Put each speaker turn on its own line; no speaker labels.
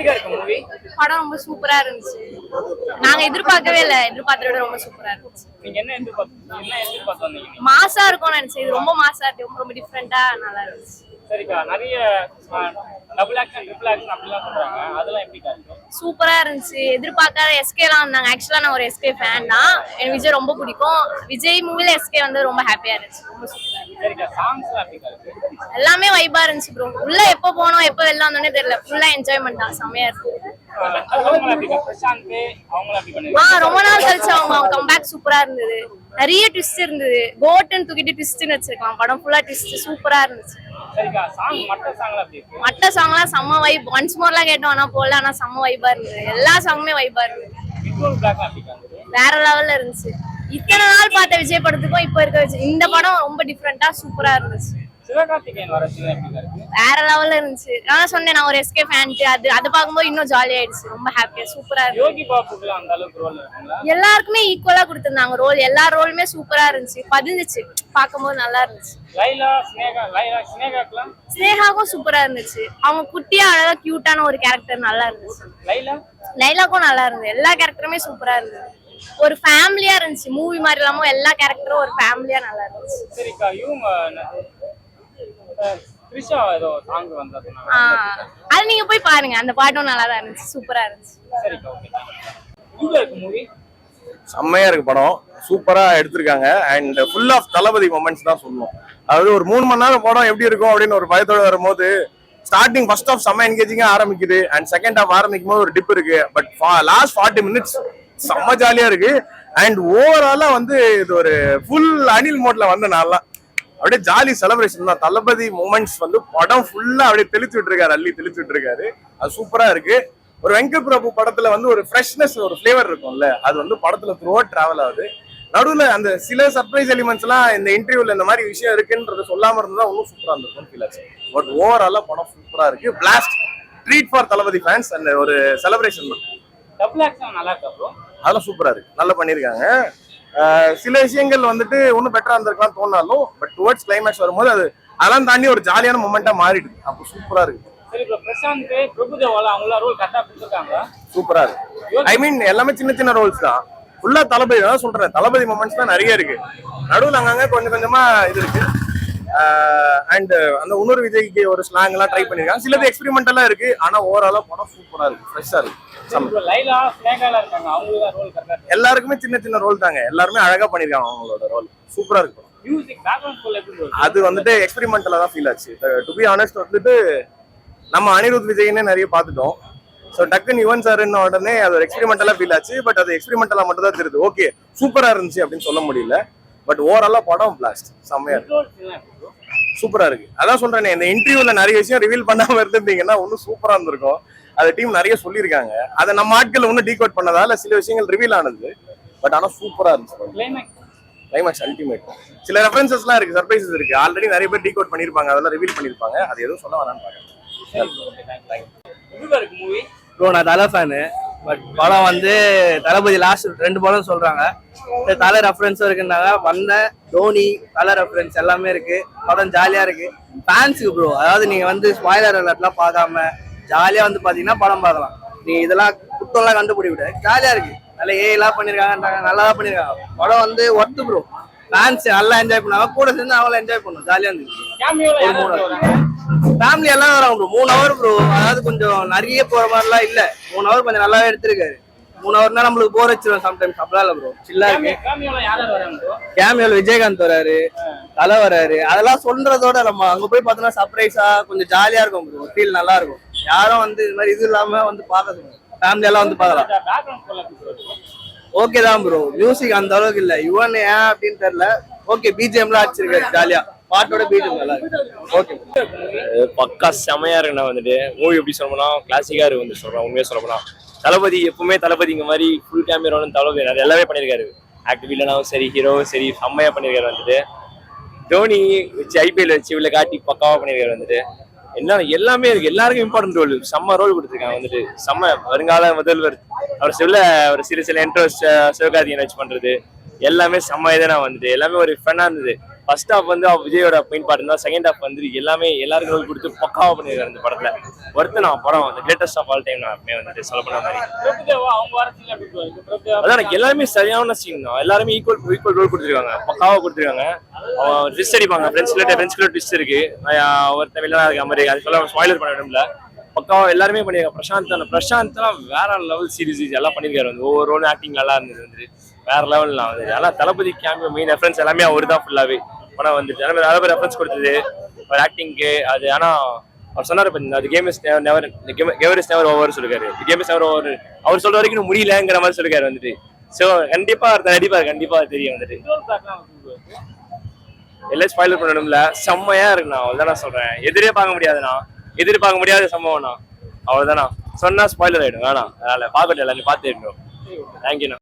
எப்படிக்கா இருக்கு மூவி
படம் ரொம்ப சூப்பரா இருந்துச்சு. நாங்க எதிர்பார்க்கவே இல்ல. எதிர்பார்த்தத விட ரொம்ப சூப்பரா இருந்துச்சு.
நீங்க என்ன எதிர்பார்த்து என்ன எதிர்பார்த்து வந்தீங்க? நீங்க?
மாசா இருக்கும்னு நினைச்சேன். இது ரொம்ப மாசா இருக்கு. ரொம்ப ரொம்ப டிஃப்ரெண்டா நல்லா இருந்துச்சு.
சரிக்கா நிறைய டபுள் ஆக்ஷன் ட்ரிபிள் ஆக்ஷன் அப்படிலாம் சொல்றாங்க அதெல்லாம் எப்படிக்கா
சூப்பரா இருந்துச்சு. எதிர்பார்க்காத எஸ்கே எல்லாம் வந்தாங்க. ஆக்சுவலா நான் ஒரு எஸ்கே ஃபேன் தான். எனக்கு விஜய் ரொம்ப பிடிக்கும். விஜய் மூவில எஸ்கே வந்து ரொம்ப ஹாப்பியா இருந்துச்சு. ரொம்ப சூப்பரா
சரிக்கா சாங்ஸ்லாம் எப்படிக்கா இருக்கு?
எல்லாமே வைபா இருந்துச்சு ப்ரோ உள்ள எப்போ போனோம் எப்போ வெளில வந்தோன்னே தெரியல. ஃபுல்லா என்ஜாய்மெண்ட் தான். செமையா இருக்கு. ரொம்ப நாள் கழிச்சு அவங்க கம்பேக் சூப்பரா இருந்தது. நிறைய ட்விஸ்ட் இருந்தது. கோட்டன் தூக்கிட்டு ட்விஸ்ட்னு வச்சிருக்கலாம் படம் ஃபுல்லா ட்விஸ்ட் சூப்பரா இருந்துச்சு.
மற்ற சாங்லாம்
செம்ம வைப் ஒன்ஸ் மோர்லாம் கேட்டோம் ஆனா போடல. ஆனா செம்ம வைபா இருந்தது. எல்லா சாங்குமே வைபா இருந்தது. வேற லெவல்ல இருந்துச்சு. இத்தனை நாள் பார்த்த விஜய் படத்துக்கும் இப்போ இருக்க இந்த படம் ரொம்ப டிஃப்ரெண்டா சூப்பரா இருந்துச்சு.
சிவகார்த்திகேயன் வர சீன் எப்படிக்கா இருக்கு?
வேற லெவல்ல இருந்துச்சு. நான் சொன்னேன் நான் ஒரு எஸ்கே ஃபேன்ட்டு அது அதை பார்க்கும்போது இன்னும் ஜாலி ஆயிடுச்சு. ரொம்ப ஹாப்பியா சூப்பரா இருந்துச்சு.
யோகி பாபுக்குலாம் அந்த அளவுக்கு ரோல் இருக்குங்களா?
எல்லாருக்குமே ஈக்குவலா கொடுத்திருந்தாங்க ரோல் எல்லா ரோலுமே சூப்பரா இருந்துச்சு. பதிஞ்சுச்சு. பார்க்கும்போது நல்லா இருந்துச்சு.
லைலா ஸ்னேகா லைலா ஸ்னேகாக்குலாம்
ஸ்னேகாக்கும் சூப்பரா இருந்துச்சு. அவங்க குட்டியா அழகா கியூட்டான ஒரு கேரக்டர் நல்லா இருந்துச்சு.
லைலா?
லைலாக்கும் நல்லா இருந்தது. எல்லா கேரக்டருமே சூப்பரா இருந்தது. ஒரு ஃபேமிலியா இருந்துச்சு. மூவி மாதிரி இல்லாம எல்லா கேரக்டரும் ஒரு ஃபேமிலியா நல்லா இருந்துச்சு.
சரிக்கா இவங்க
அது நீங்க போய் பாருங்க. அந்த பாட்டும் நல்லா தான் இருந்துச்சு. சூப்பரா இருந்துச்சு.
செம்மையா இருக்கு படம். சூப்பரா எடுத்திருக்காங்க. And full of Thalapathy moments தான் சொல்லணும். அதாவது ஒரு மூணு மணி நேரம் படம் எப்படி இருக்கும் அப்படின்னு ஒரு பயத்தோட வரும்போது ஸ்டார்டிங் ஃபர்ஸ்ட் ஆஃப் செம்ம என்கேஜிங்கா ஆரம்பிக்குது. அண்ட் செகண்ட் ஆஃப் ஆரம்பிக்கும் போது ஒரு டிப் இருக்கு. பட் லாஸ்ட் ஃபார்ட்டி மினிட்ஸ் செம்ம ஜாலியா இருக்கு. அண்ட் ஓவராலா வந்து இது ஒரு ஃபுல் அனில் மோட்ல வந்த நாள்லாம். அப்படியே ஜாலி செலிப்ரேஷன் தான். தளபதி மூமெண்ட்ஸ் வந்து படம் ஃபுல்லா அப்படியே தெளிச்சு விட்டுருக்காரு அள்ளி தெளிச்சு விட்டுருக்காரு. அது சூப்பரா இருக்கு. ஒரு வெங்கட் பிரபு படத்துல வந்து ஒரு ஃப்ரெஷ்னஸ் ஒரு ஃபிளேவர் இருக்கும்ல. அது வந்து படத்துல த்ரூ டிராவல் ஆகுது. நடுவுல அந்த சில சர்ப்ரைஸ் எலிமெண்ட்ஸ் எல்லாம் இந்த இன்டர்வியூல இந்த மாதிரி விஷயம் இருக்குன்றத சொல்லாம இருந்தா இன்னும் சூப்பரா இருந்திருக்கும் ஃபீல் ஆச்சு பட் ஓவராலா படம் சூப்பரா இருக்கு. Blast treat for Thalapathy fans அந்த ஒரு செலிப்ரேஷன் தான்.
நல்லா இருக்கா
அதெல்லாம் சூப்பரா இருக்கு. நல்லா பண்ணியிருக்காங்க. சில விஷயங்கள் வந்துட்டு இன்னும் பெட்டரா இருந்திருக்கலாம் தோணாலும் பட் டுவர்ட்ஸ் கிளைமேக்ஸ் வரும்போது அது அதெல்லாம் தாண்டி ஒரு ஜாலியான மூமெண்டா மாறிடுது. அப்போ சூப்பரா இருக்கு.
சரி ப்ரோ பிரசாந்த் பிரபுதேவால அவங்கள ரோல் கரெக்டா கொடுத்துருக்காங்க
சூப்பரா இருக்கு. ஐ மீன் எல்லாமே சின்ன சின்ன ரோல்ஸ் தான். ஃபுல்லா தளபதி தான் சொல்றேன் தளபதி மூமெண்ட்ஸ் தான் நிறைய இருக்கு. நடுவில் அங்கங்க கொஞ்சம் கொஞ்சமா இது இருக்கு. அண்ட் அந்த இன்னொரு விஜய்க்கு ஒரு ஸ்லாங் எல்லாம் ட்ரை பண்ணிருக்காங்க. சிலது எக்ஸ்பெரிமெண்டலா இருக்கு. ஆனா ஓவராலா படம் சூப்பரா இருக்கு. ஃப்ரெஷ்ஷா இருக்கு. எல்லாருக்குமே சின்ன சின்ன ரோல் தாங்க. எல்லாருமே அழகா பண்ணிருக்காங்க அவங்களோட ரோல் சூப்பரா இருக்கு. படம்.
மியூசிக் பேக்ரவுண்ட் ஸ்கோர் எப்படி bro இருக்கு?
அது வந்துட்டு எக்ஸ்பெரிமெண்டலா தான் ஃபீல் ஆச்சு. டு பி ஆனஸ்ட் வந்துட்டு நம்ம அனிருத் விஜய்னே நிறைய பார்த்துட்டோம். ஸோ டக்குன்னு யுவன் சார்னு உடனே அது எக்ஸ்பெரிமெண்டலா ஃபீல் ஆச்சு. பட் அது எக்ஸ்பெரிமெண்டலா மட்டும் தான் தெரியுது. ஓகே சூப்பரா இருந்துச்சு அப்படின்னு சொல்ல முடியல. பட் ஓவராலா படம் பிளாஸ்ட் செம்மையா இருக்கு? சூப்பரா இருக்கு. அதான் சொல்றேனே இந்த இன்டர்வியூல நிறைய விஷயம் ரிவீல் பண்ணாம இருந்திருந்தீங்கன்னா இன்னும் சூப்பரா இருந்திருக்கும். அது டீம் நிறைய சொல்லியிருக்காங்க. அதை நம்ம ஆட்கள் இன்னும் டீகோட் பண்ணதால சில விஷயங்கள் ரிவீல் ஆனது. பட் ஆனா சூப்பரா இருந்துச்சு. கிளைமேக்ஸ் அல்டிமேட் சில ரெஃபரன்சஸ்லாம் இருக்கு சர்ப்ரைசஸ் இருக்கு. ஆல்ரெடி நிறைய பேர் டீகோட் பண்ணிருப்பாங்க அதெல்லாம் ரிவீல் பண்ணிருப்பாங்க அது எதுவும் சொல்ல வேணாம்னு பாருங்க
ப்ரோ நான் தலை ஃபேனு பட் படம் வந்து தளபதி லாஸ்ட் ரெண்டு படம் சொல்றாங்க. தலை ரெஃபரன்ஸும் இருக்குன்னாங்க. வந்தேன் தோனி தலை ரெஃபரன்ஸ் எல்லாமே இருக்கு. படம் ஜாலியா இருக்கு. ஃபேன்ஸுக்கு ப்ரோ அதாவது நீங்க வந்து ஸ்பாய்லர் அலர்ட்லாம் பார்க்காம ஜாலியா வந்து பாத்தீங்கன்னா படம் பார்க்கலாம். நீங்க இதெல்லாம் குத்தம்லாம் கண்டுபிடி விட ஜாலியா இருக்கு. நல்ல ஏலாம் பண்ணிருக்காங்க நல்லா தான் பண்ணிருக்காங்க. படம் வந்து ஒர்த்து ப்ரோ ஃபேன்ஸ் நல்லா என்ஜாய் பண்ணாங்க கூட சேர்ந்து அவங்களும் என்ஜாய் பண்ணும் ஜாலியா இருந்துச்சு. ஒரு மூணு? ஃபேமிலி எல்லாம் வராங்க ப்ரோ மூணு ஹவர் ப்ரோ அதாவது கொஞ்சம் நிறைய போற மாதிரிலாம் இல்ல. மூணு ஹவர் கொஞ்சம் நல்லாவே எடுத்திருக்காரு. மூணு ஹவர்னா நம்மளுக்கு போர் வச்சிரும் சம்டைம்ஸ் அப்படிலாம் இல்ல ப்ரோ சில்லா இருக்கு.
கேமியோ- கேமியோல
விஜயகாந்த் வராரு. தலை வராரு. அதெல்லாம் சொல்றதோட நம்ம அங்க போய் பார்த்தோம்னா சர்ப்ரைஸா கொஞ்சம் ஜாலியா இருக்கும் ப்ரோ ஃபீல் நல்லா இருக்கும். யாரும் வந்து இது மாதிரி இது இல்லாம வந்து பார்க்க ஃபேமிலி எல்லாம் வந்து பார்க்கலாம்? ஓகே தான் ப்ரோ மியூசிக் அந்த அளவுக்கு இல்ல. யுவன் ஏன் அப்படின்னு தெரியல. ஓகே பிஜிஎம்லாம் அடிச்சிருக்காரு ஜாலியா பாட்டோட பிஜிஎம் நல்லா இருக்கு. ஓகே
பக்கா செமையா இருக்குண்ணா வந்துட்டு. மூவி எப்படி சொல்லணும்னா கிளாசிக்கா இருக்கு வந்து சொல்றேன் உண்மையா சொல்ல போனா. தளபதி எப்பவுமே தளபதிங்க மாதிரி ஃபுல் கேமரா தளபதி நிறைய எல்லாமே பண்ணியிருக்காரு ஆக்டிவ் வில்லனாவும் சரி ஹீரோவும் சரி செம்மையா பண்ணியிருக்காரு வந்துட்டு. தோனி வச்சு ஐபிஎல் வச்சு உள்ள காட்டி பக்காவா பண்ணியிருக்காரு வந்துட்டு. என்ன எல்லாமே இருக்கு. எல்லாருக்கும் இம்பார்ட்டன்ட் ரோல் செம்ம ரோல் கொடுத்துருக்காங்க வந்துட்டு. செம்ம வருங்கால முதல்வர். அவர் சில ஒரு சிறு சில இன்ட்ரெஸ்ட் சிவகார்த்திகேயன் வச்சு பண்றது. எல்லாமே செம்ம இதான வந்துட்டு. எல்லாமே ஒரு ஃபன்னா இருந்தது. ஃபர்ஸ்ட் ஹாஃப் வந்து விஜயோட மெயின் பார்ட் இருந்தா செகண்ட் ஹாஃப் வந்து எல்லாமே எல்லாருக்கும் ரோல் கொடுத்து பக்காவா பண்ணிருக்காரு இந்த படத்துல. ஒருத்த நான் படம் வந்து கிரேட்டஸ்ட் ஆஃப் ஆல் டைம் நான் வந்துட்டு சொல்ல போன மாதிரி. அதான் எல்லாமே சரியான சீன் தான். எல்லாருமே ஈக்குவல் ஈக்குவல் ரோல் கொடுத்துருக்காங்க. பக்காவா கொடுத்துருக்காங்க. அவன் ட்விஸ்ட் அடிப்பாங்க. ஃப்ரெண்ட்ஸ் கிட்ட ஃப்ரெண்ட்ஸ் கிட்ட ட்விஸ்ட் இருக்கு. ஒருத்தன் வெளில இருக்க மாதிரி அது சொல்ல ஸ்பாயிலர் பண்ண விடும்ல பக்காவா எல்லாருமே பண்ணிருக்காங்க பிரசாந்த் தான் பிரசாந்த்லாம் வேற லெவல் சீரிஸ் எல்லாம் பண்ணிருக்காரு வந்து. ஒவ்வொரு ரோல் ஆக்டிங் நல்லா இருந்தது வந்து வேற லெவல் வந்து. ஆனா தளபதி கேமியோ மெயின் ரெஃபரன்ஸ் எல்லாமே அவர் தான் ஃபுல்லாவே படம் வந்துட்டு எல்லாமே நிறைய பேர் ரெஃபரன்ஸ் கொடுத்தது. ஒரு ஆக்டிங்க்கு அது ஆனா அவர் சொன்னார் அது game is never game is never over சொல்லிருக்காரு. கேம் இஸ் நெவர் ஓவர் அவர் சொல்ற வரைக்கும் முடியலங்கிற மாதிரி சொல்லிருக்காரு வந்துட்டு. சோ கண்டிப்பா அவர் நடிப்பார். கண்டிப்பா தெரியும் வந்துட்டு. எல்லாம் ஸ்பாயிலர் பண்ணணும்ல. செம்மையா இருக்குண்ணா. அவ்வளவுதான் நான் சொல்றேன். எதிரே பார்க்க முடியாதுண்ணா. எதிர்பார்க்க முடியாத சம்பவம்ண்ணா. அவ்வளோதானா சொன்னா ஸ்பாயிலர் ஆயிடும். வேணாம். அதனால பார்க்கட்டும் எல்லாரும் பார்த்து தேங்க்யூண்ணா